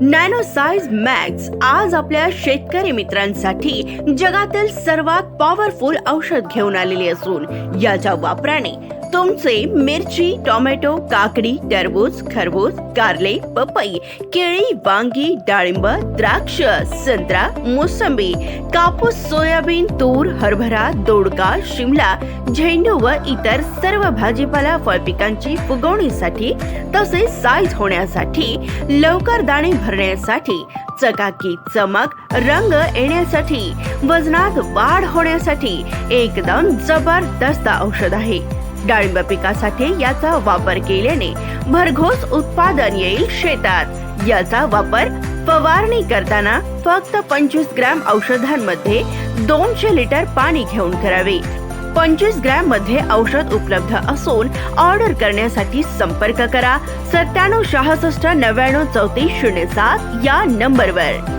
Nano size max आज आपल्या शेतकरी मित्रांसाठी जगातील सर्वात पॉवरफुल औषध घेऊन आलेले असून याच्या वापराने तुमचे मिरची टोमॅटो काकडी टरबूज खरबूज कारले पपई केळी वांगी डाळिंब द्राक्ष संत्रा मोसंबी कापूस सोयाबीन तूर हरभरा दोडका शिमला झेंडू व इतर सर्व भाजीपाला फळपिकांची फुगवणीसाठी तसेच साईज होण्यासाठी लवकर दाणे भरण्यासाठी चकाकी चमक रंग येण्यासाठी वजनात वाढ होण्यासाठी एकदम जबरदस्त औषध आहे. डाळिंब पिकासाठी याचा वापर केल्याने भरघोस उत्पादन येईल शेतात. याचा वापर फवारणी करताना फक्त पंचवीस ग्रॅम औषधांमध्ये दोनशे लिटर पाणी घेऊन करावे. पंचवीस ग्रॅममध्ये औषध उपलब्ध असून ऑर्डर करण्यासाठी संपर्क करा. सत्त्याण्णव सहासष्ट नव्याण्णव चौतीस शून्य सात या नंबरवर.